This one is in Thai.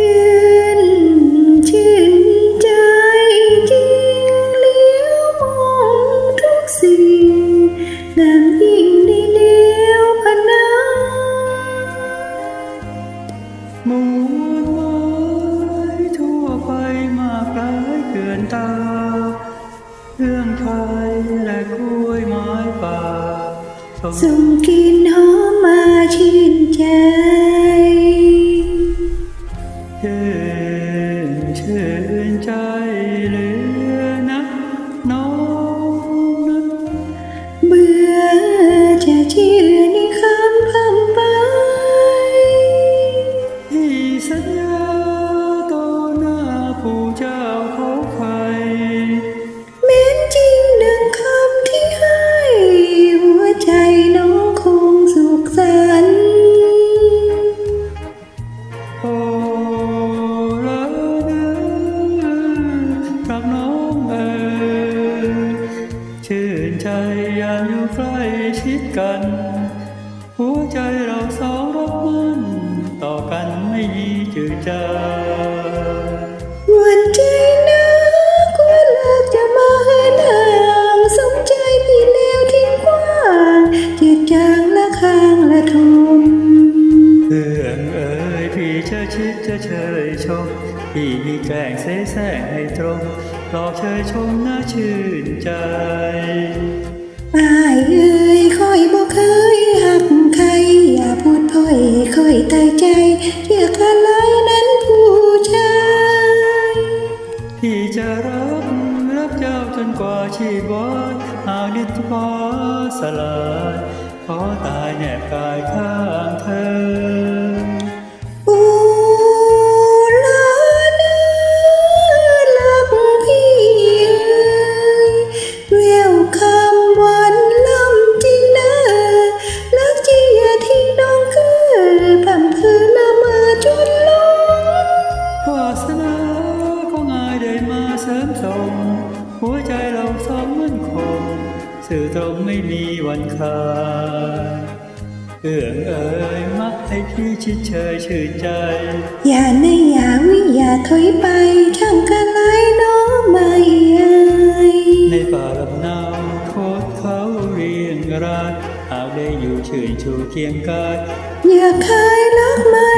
ยืนชื่นใจจริงเลี้ยวมองทุกสิ่งงามยิ่งได้เลี้ยวพนาหมูไม้ทั่วไปมากหลายเกินตาเรื่องไทยและกล้วยไม้ป่าสมส่งกลิ่นหอมมาชื่นใจ ใจอยากอยู่ใกล้ชิดกัน หัวใจเราสองรักมันต่อกันไม่มีจืดจาง เอ๋ยพี่จะชิดจะเชยชมพี่มีแกล้งเสแสร้งให้ตรงหลอกเชยชมน่าชื่นใจอายเอ่ยค่อยบ่เคยหักใคร อย่าพูดถ้อยค่อยตายใจเรียกอะไรนั้นผู้ชายพี่จะรับรับเจ้าจนกว่าชีวาหากนิดฟ้าสลายขอตายแนบกายข้างเธอ สริมส่งหัวใจเราสองมั่นคงสื่อตรงไม่มีวันขาดเอื้องเอ่ยมักให้พี่ชิดเชยชื่นใจ อย่าในอย่าวิอย่าถอยไปช่างกันไรน้องไม่เอ่ยในป่าลำเนาโคตรเขาเรียงรายหากได้อยู่ชื่นชูเคียงกายอย่าคายรักมันคง